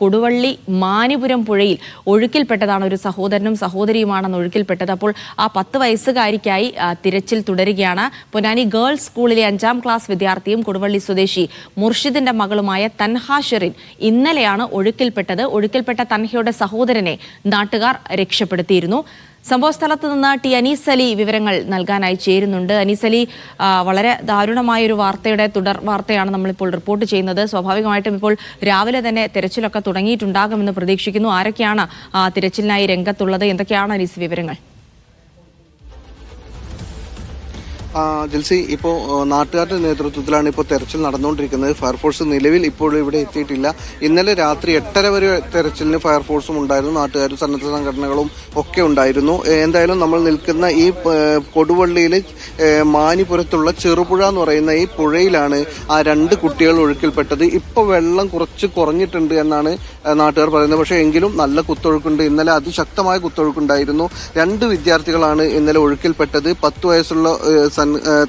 കൊടുവള്ളി മാനിപുരം പുഴയിൽ ഒഴുക്കിൽപ്പെട്ടതാണ് ഒരു സഹോദരനും സഹോദരിയുമാണെന്ന് ഒഴുക്കിൽപ്പെട്ടത്. അപ്പോൾ ആ പത്ത് വയസ്സുകാരിക്കായി തിരച്ചിൽ തുടരുകയാണ്. പൊന്നാനി ഗേൾസ് സ്കൂളിലെ അഞ്ചാം ക്ലാസ് വിദ്യാർത്ഥിയും കൊടുവള്ളി സ്വദേശി മുർഷിദിന്റെ മകളുമായ തൻഹ ഷെറിൻ ഇന്നലെയാണ് ഒഴുക്കിൽപ്പെട്ടത്. ഒഴുക്കിൽപ്പെട്ട തൻഹയുടെ സഹോദരനെ നാട്ടുകാർ രക്ഷപ്പെടുത്തിയിരുന്നു. സംഭവസ്ഥലത്ത് നിന്ന് ടി അനീസ് അലി വിവരങ്ങൾ നൽകാനായി ചേരുന്നുണ്ട്. അനീസ് അലി വളരെ ദാരുണമായ ഒരു വാർത്തയുടെ തുടർ വാർത്തയാണ് നമ്മളിപ്പോൾ റിപ്പോർട്ട് ചെയ്യുന്നത്. സ്വാഭാവികമായിട്ടും ഇപ്പോൾ രാവിലെ തന്നെ തിരച്ചിലൊക്കെ തുടങ്ങിയിട്ടുണ്ടാകുമെന്ന് പ്രതീക്ഷിക്കുന്നു. ആരൊക്കെയാണ് തിരച്ചിലിനായി രംഗത്തുള്ളത്? എന്തൊക്കെയാണ് അനീസ് വിവരങ്ങൾ? ജിൽസി ഇപ്പോൾ നാട്ടുകാരുടെ നേതൃത്വത്തിലാണ് ഇപ്പോൾ തെരച്ചിൽ നടന്നുകൊണ്ടിരിക്കുന്നത്. ഫയർഫോഴ്സ് നിലവിൽ ഇപ്പോൾ ഇവിടെ എത്തിയിട്ടില്ല. ഇന്നലെ രാത്രി എട്ടര വരെ തെരച്ചിലിന് ഫയർഫോഴ്സും ഉണ്ടായിരുന്നു. നാട്ടുകാരും സന്നദ്ധ സംഘടനകളും ഒക്കെ ഉണ്ടായിരുന്നു. എന്തായാലും നമ്മൾ നിൽക്കുന്ന ഈ കൊടുവള്ളിയിലെ മാനിപുരത്തുള്ള ചെറുപുഴ എന്ന് പറയുന്ന ഈ പുഴയിലാണ് ആ രണ്ട് കുട്ടികൾ ഒഴുക്കിൽപ്പെട്ടത്. ഇപ്പോൾ വെള്ളം കുറച്ച് കുറഞ്ഞിട്ടുണ്ട് എന്നാണ് നാട്ടുകാർ പറയുന്നത്. പക്ഷേ എങ്കിലും നല്ല കുത്തൊഴുക്കുണ്ട്. ഇന്നലെ അതിശക്തമായ കുത്തൊഴുക്കുണ്ടായിരുന്നു. രണ്ട് വിദ്യാർത്ഥികളാണ് ഇന്നലെ ഒഴുക്കിൽപ്പെട്ടത്. പത്ത് വയസ്സുള്ള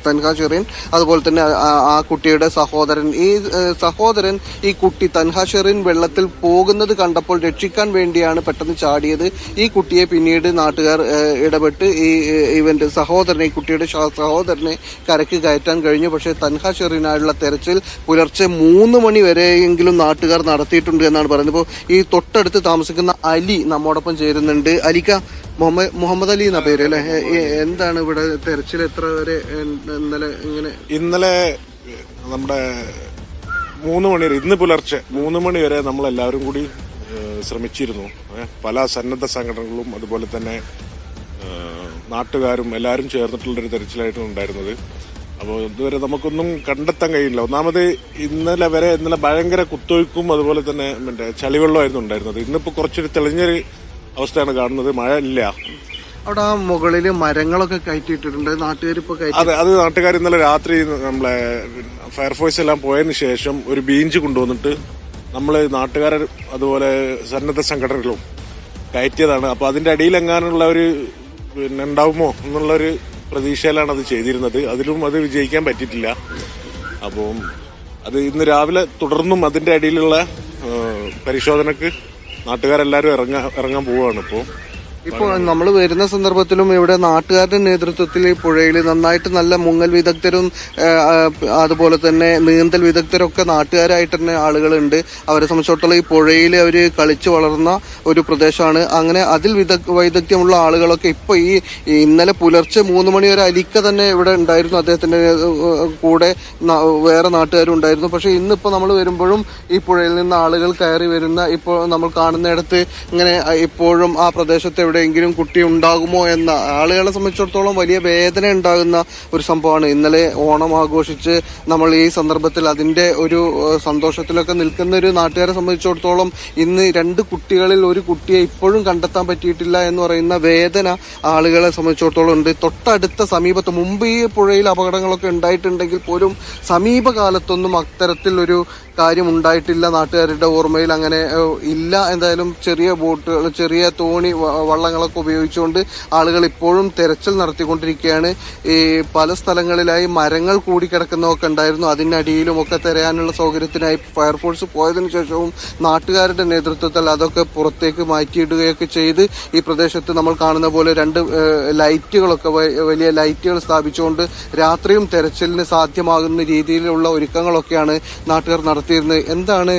തൻഹ ഷെറിൻ അതുപോലെ തന്നെ ആ- കുട്ടിയുടെ സഹോദരൻ. ഈ സഹോദരൻ ഈ കുട്ടി തൻഹ ഷെറിൻ വെള്ളത്തിൽ പോകുന്നത് കണ്ടപ്പോൾ രക്ഷിക്കാൻ വേണ്ടിയാണ് പെട്ടെന്ന് ചാടിയത്. ഈ കുട്ടിയെ പിന്നീട് നാട്ടുകാർ ഇടപെട്ട് ഈ ഇവന്റെ സഹോദരനെ ഈ കുട്ടിയുടെ സഹോദരനെ കരക്ക് കയറ്റാൻ കഴിഞ്ഞു. പക്ഷേ തൻഹ ഷെറിനായുള്ള തെരച്ചിൽ പുലർച്ചെ മൂന്ന് മണി വരെയെങ്കിലും നാട്ടുകാർ നടത്തിയിട്ടുണ്ട് എന്നാണ് പറയുന്നത്. ഇപ്പോൾ ഈ തൊട്ടടുത്ത് താമസിക്കുന്ന അലി നമ്മോടൊപ്പം ചേരുന്നുണ്ട്. അലിക്ക മുഹമ്മദ് അലി എന്ന പേര് എന്താണ് ഇവിടെ തെരച്ചിൽ എത്ര വരെ ഇന്നലെ ഇങ്ങനെ? ഇന്നലെ നമ്മുടെ മൂന്ന് മണി വരെ ഇന്ന് പുലർച്ചെ മൂന്ന് മണി വരെ നമ്മൾ എല്ലാവരും കൂടി ശ്രമിച്ചിരുന്നു. പല സന്നദ്ധ സംഘടനകളും അതുപോലെ തന്നെ നാട്ടുകാരും എല്ലാവരും ചേർന്നിട്ടുള്ളൊരു തെരച്ചിലായിട്ടാണ് ഉണ്ടായിരുന്നത്. അപ്പോൾ ഇതുവരെ നമുക്കൊന്നും കണ്ടെത്താൻ കഴിയില്ല. ഒന്നാമത് ഇന്നലെ വരെ ഇന്നലെ ഭയങ്കര കുത്തൊഴുക്കും അതുപോലെ തന്നെ മറ്റേ ചളിവെള്ളമായിരുന്നു ഉണ്ടായിരുന്നത്. ഇന്നിപ്പോൾ കുറച്ചൊരു തെളിഞ്ഞൊരു അവസ്ഥയാണ് കാണുന്നത്. മഴ ഇല്ല. അവിടെ ആ മുകളിൽ മരങ്ങളൊക്കെ കയറ്റിയിട്ടിട്ടുണ്ട്. നാട്ടുകാർ ഇപ്പൊ അതെ അത് നാട്ടുകാർ ഇന്നലെ രാത്രി നമ്മളെ ഫയർഫോഴ്സ് എല്ലാം പോയതിനു ശേഷം ഒരു ബീഞ്ച് കൊണ്ടുവന്നിട്ട് നമ്മൾ നാട്ടുകാർ അതുപോലെ സന്നദ്ധ സംഘടനകളും കയറ്റിയതാണ്. അപ്പൊ അതിന്റെ അടിയിൽ എങ്ങാനുള്ള ഒരു പിന്നെ ഉണ്ടാവുമോ എന്നുള്ളൊരു പ്രതീക്ഷയിലാണ് അത് ചെയ്തിരുന്നത്. അതിലും അത് വിജയിക്കാൻ പറ്റിയിട്ടില്ല. അപ്പം അത് ഇന്ന് രാവിലെ തുടർന്നും അതിന്റെ അടിയിലുള്ള പരിശോധനക്ക് നാട്ടുകാരെല്ലാവരും ഇറങ്ങാൻ ഇറങ്ങാൻ പോവുകയാണ് ഇപ്പോൾ ഇപ്പോൾ നമ്മൾ വരുന്ന സന്ദർഭത്തിലും ഇവിടെ നാട്ടുകാരുടെ നേതൃത്വത്തിൽ പുഴയിൽ നന്നായിട്ട് നല്ല മുങ്ങൽ വിദഗ്ധരും അതുപോലെ തന്നെ നീന്തൽ വിദഗ്ധരൊക്കെ നാട്ടുകാരായിട്ട് തന്നെ ആളുകളുണ്ട്. അവരെ സംബന്ധിച്ചിടത്തോളം ഈ പുഴയിൽ അവർ കളിച്ചു വളർന്ന ഒരു പ്രദേശമാണ്. അങ്ങനെ അതിൽ വിദഗ് വൈദഗ്ധ്യമുള്ള ആളുകളൊക്കെ ഇപ്പോൾ ഈ ഇന്നലെ പുലർച്ചെ മൂന്ന് മണി വരെ അലിക്ക തന്നെ ഇവിടെ ഉണ്ടായിരുന്നു. അദ്ദേഹത്തിന്റെ കൂടെ വേറെ നാട്ടുകാരും ഉണ്ടായിരുന്നു. പക്ഷേ ഇന്നിപ്പോൾ നമ്മൾ വരുമ്പോഴും ഈ പുഴയിൽ നിന്ന് ആളുകൾ കയറി വരുന്ന ഇപ്പോൾ നമ്മൾ കാണുന്നിടത്ത് ഇങ്ങനെ ഇപ്പോഴും ആ പ്രദേശത്ത് എവിടെയെങ്കിലും കുട്ടി ഉണ്ടാകുമോ എന്ന ആളുകളെ സംബന്ധിച്ചിടത്തോളം വലിയ വേദന ഉണ്ടാകുന്ന ഒരു സംഭവമാണ്. ഇന്നലെ ഓണം ആഘോഷിച്ച് നമ്മൾ ഈ സന്ദർഭത്തിൽ അതിന്റെ ഒരു സന്തോഷത്തിലൊക്കെ നിൽക്കുന്ന ഒരു നാട്ടുകാരെ സംബന്ധിച്ചിടത്തോളം ഇന്ന് രണ്ട് കുട്ടികളിൽ ഒരു കുട്ടിയെ ഇപ്പോഴും കണ്ടെത്താൻ പറ്റിയിട്ടില്ല എന്ന് പറയുന്ന വേദന ആളുകളെ സംബന്ധിച്ചിടത്തോളം ഉണ്ട്. തൊട്ടടുത്ത സമീപത്ത് മുമ്പ് ഈ പുഴയിൽ അപകടങ്ങളൊക്കെ ഉണ്ടായിട്ടുണ്ടെങ്കിൽ പോലും സമീപകാലത്തൊന്നും അത്തരത്തിൽ ഒരു കാര്യം ഉണ്ടായിട്ടില്ല. നാട്ടുകാരുടെ ഓർമ്മയിൽ അങ്ങനെ ഇല്ല. എന്തായാലും ചെറിയ ബോട്ടുകൾ ചെറിയ തോണി വ- വള്ളങ്ങളൊക്കെ ഉപയോഗിച്ചുകൊണ്ട് ആളുകൾ ഇപ്പോഴും തെരച്ചിൽ നടത്തിക്കൊണ്ടിരിക്കുകയാണ്. ഈ പല സ്ഥലങ്ങളിലായി മരങ്ങൾ കൂടിക്കിടക്കുന്നതൊക്കെ ഉണ്ടായിരുന്നു. അതിനടിയിലും ഒക്കെ തെരയാനുള്ള സൗകര്യത്തിനായി ഫയർഫോഴ്സ് പോയതിനു ശേഷവും നാട്ടുകാരുടെ നേതൃത്വത്തിൽ അതൊക്കെ പുറത്തേക്ക് മാറ്റിയിടുകയൊക്കെ ചെയ്ത് ഈ പ്രദേശത്ത് നമ്മൾ കാണുന്ന പോലെ രണ്ട് ലൈറ്റുകളൊക്കെ വലിയ ലൈറ്റുകൾ സ്ഥാപിച്ചുകൊണ്ട് രാത്രിയും തെരച്ചിലിന് സാധ്യമാകുന്ന രീതിയിലുള്ള ഒരുക്കങ്ങളൊക്കെയാണ് നാട്ടുകാർ നടത്തിയിരുന്നത്. എന്താണ്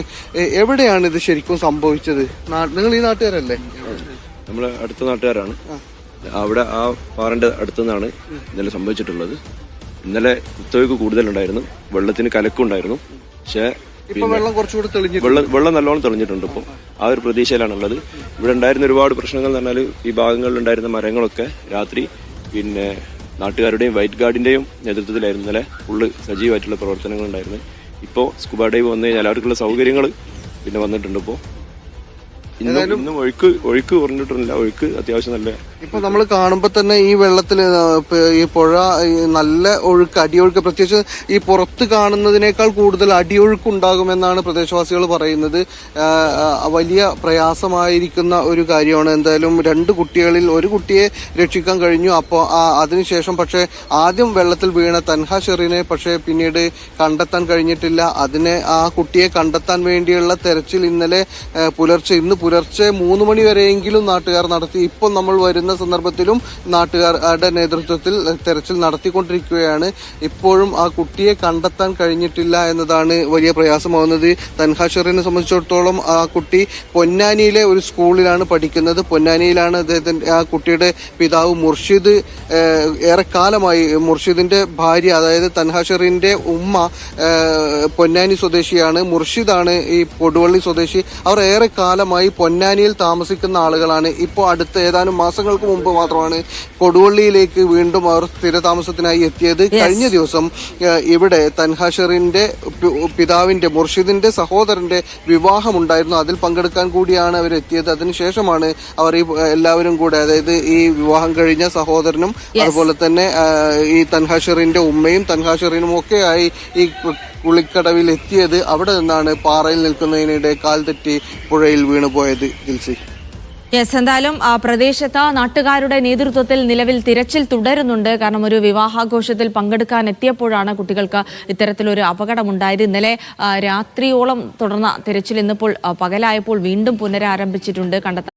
എവിടെയാണ് ഇത് ശരിക്കും സംഭവിച്ചത്? നിങ്ങൾ ഈ നാട്ടുകാരല്ലേ? നമ്മൾ അടുത്ത നാട്ടുകാരാണ്. അവിടെ ആ പാറന്റെ അടുത്തു നിന്നാണ് ഇന്നലെ സംഭവിച്ചിട്ടുള്ളത്. ഇന്നലെ കുത്തൊഴുക്ക് കൂടുതലുണ്ടായിരുന്നു. വെള്ളത്തിന് കലക്കുണ്ടായിരുന്നു പക്ഷേ വെള്ളം കുറച്ചുകൂടി തെളിഞ്ഞു വെള്ളം വെള്ളം നല്ലോണം തെളിഞ്ഞിട്ടുണ്ട് ഇപ്പോൾ ആ ഒരു പ്രതീക്ഷയിലാണുള്ളത്. ഇവിടെ ഉണ്ടായിരുന്ന ഒരുപാട് പ്രശ്നങ്ങൾ എന്ന് പറഞ്ഞാൽ ഈ ഭാഗങ്ങളിൽ ഉണ്ടായിരുന്ന മരങ്ങളൊക്കെ രാത്രി പിന്നെ നാട്ടുകാരുടെയും വൈറ്റ് ഗാർഡിന്റെയും നേതൃത്വത്തിലായിരുന്നു ഇന്നലെ ഫുള്ള് സജീവമായിട്ടുള്ള പ്രവർത്തനങ്ങൾ ഉണ്ടായിരുന്നു ഇപ്പോൾ സ്കൂബ ഡൈവ് വന്നു കഴിഞ്ഞാൽ അവർക്കുള്ള സൗകര്യങ്ങൾ പിന്നെ വന്നിട്ടുണ്ട് ഇപ്പോൾ ഇന്നും ഇന്നും ഒഴുക്ക് ഒഴുക്ക് കുറഞ്ഞിട്ടില്ല ഒഴുക്ക് അത്യാവശ്യം നല്ല ഇപ്പൊ നമ്മൾ കാണുമ്പോൾ തന്നെ ഈ വെള്ളത്തിൽ ഈ പുഴ നല്ല ഒഴുക്ക് അടിയൊഴുക്ക് പ്രത്യേകിച്ച് ഈ പുറത്ത് കാണുന്നതിനേക്കാൾ കൂടുതൽ അടിയൊഴുക്ക് ഉണ്ടാകുമെന്നാണ് പ്രദേശവാസികൾ പറയുന്നത്. വലിയ പ്രയാസമായിരിക്കുന്ന ഒരു കാര്യമാണ്. എന്തായാലും രണ്ട് കുട്ടികളിൽ ഒരു കുട്ടിയെ രക്ഷിക്കാൻ കഴിഞ്ഞു. അപ്പോൾ അതിനുശേഷം പക്ഷേ ആദ്യം വെള്ളത്തിൽ വീണ തൻഹ ഷെറിനെ പക്ഷേ പിന്നീട് കണ്ടെത്താൻ കഴിഞ്ഞിട്ടില്ല. അതിനെ ആ കുട്ടിയെ കണ്ടെത്താൻ വേണ്ടിയുള്ള തെരച്ചിൽ ഇന്നലെ പുലർച്ചെ ഇന്ന് പുലർച്ചെ മൂന്ന് മണി വരെയെങ്കിലും നാട്ടുകാർ നടത്തി. ഇപ്പം നമ്മൾ വരുന്ന സന്ദർഭത്തിലും നാട്ടുകാരുടെ നേതൃത്വത്തിൽ തെരച്ചിൽ നടത്തിക്കൊണ്ടിരിക്കുകയാണ്. ഇപ്പോഴും ആ കുട്ടിയെ കണ്ടെത്താൻ കഴിഞ്ഞിട്ടില്ല എന്നതാണ് വലിയ പ്രയാസമാവുന്നത് തൻഹാഷറിനെ സംബന്ധിച്ചിടത്തോളം ആ കുട്ടി പൊന്നാനിയിലെ ഒരു സ്കൂളിലാണ് പഠിക്കുന്നത്. പൊന്നാനിയിലാണ് അദ്ദേഹത്തിന്റെ ആ കുട്ടിയുടെ പിതാവ് മുർഷിദ് ഏറെക്കാലമായി മുർഷിദിന്റെ ഭാര്യ അതായത് തൻഹാഷറിന്റെ ഉമ്മ പൊന്നാനി സ്വദേശിയാണ്. മുർഷിദാണ് ഈ പൊടുവള്ളി സ്വദേശി. അവർ ഏറെക്കാലമായി പൊന്നാനിയിൽ താമസിക്കുന്ന ആളുകളാണ്. ഇപ്പോൾ അടുത്ത ഏതാനും മാസങ്ങൾക്ക് മുമ്പ് മാത്രമാണ് കൊടുവള്ളിയിലേക്ക് വീണ്ടും അവർ സ്ഥിരതാമസത്തിനായി എത്തിയത്. കഴിഞ്ഞ ദിവസം ഇവിടെ തൻഹാഷറിന്റെ പിതാവിന്റെ മുർഷിദിന്റെ സഹോദരന്റെ വിവാഹമുണ്ടായിരുന്നു. അതിൽ പങ്കെടുക്കാൻ കൂടിയാണ് അവർ എത്തിയത്. അതിനുശേഷമാണ് അവർ ഈ എല്ലാവരും കൂടെ അതായത് ഈ വിവാഹം കഴിഞ്ഞ സഹോദരനും അതുപോലെ തന്നെ ഈ തൻഹാഷറിന്റെ ഉമ്മയും തൻഹാഷറിനും ഒക്കെയായി ഈ കുളിക്കടവിൽ എത്തിയത് അവിടെ നിന്നാണ് പാറയിൽ നിൽക്കുന്നതിനിടെ കാൽ തെറ്റി പുഴയിൽ വീണുപോയത്. ജിൽസി യെസ് എന്തായാലും പ്രദേശത്ത് നാട്ടുകാരുടെ നേതൃത്വത്തിൽ നിലവിൽ തിരച്ചിൽ തുടരുന്നുണ്ട്. കാരണം ഒരു വിവാഹാഘോഷത്തിൽ പങ്കെടുക്കാൻ എത്തിയപ്പോഴാണ് കുട്ടികൾക്ക് ഇത്തരത്തിലൊരു അപകടമുണ്ടായത്. ഇന്നലെ രാത്രിയോളം തുടർന്ന തിരച്ചിൽ ഇന്നിപ്പോൾ പകലായപ്പോൾ വീണ്ടും പുനരാരംഭിച്ചിട്ടുണ്ട്. കണ്ടെത്താൻ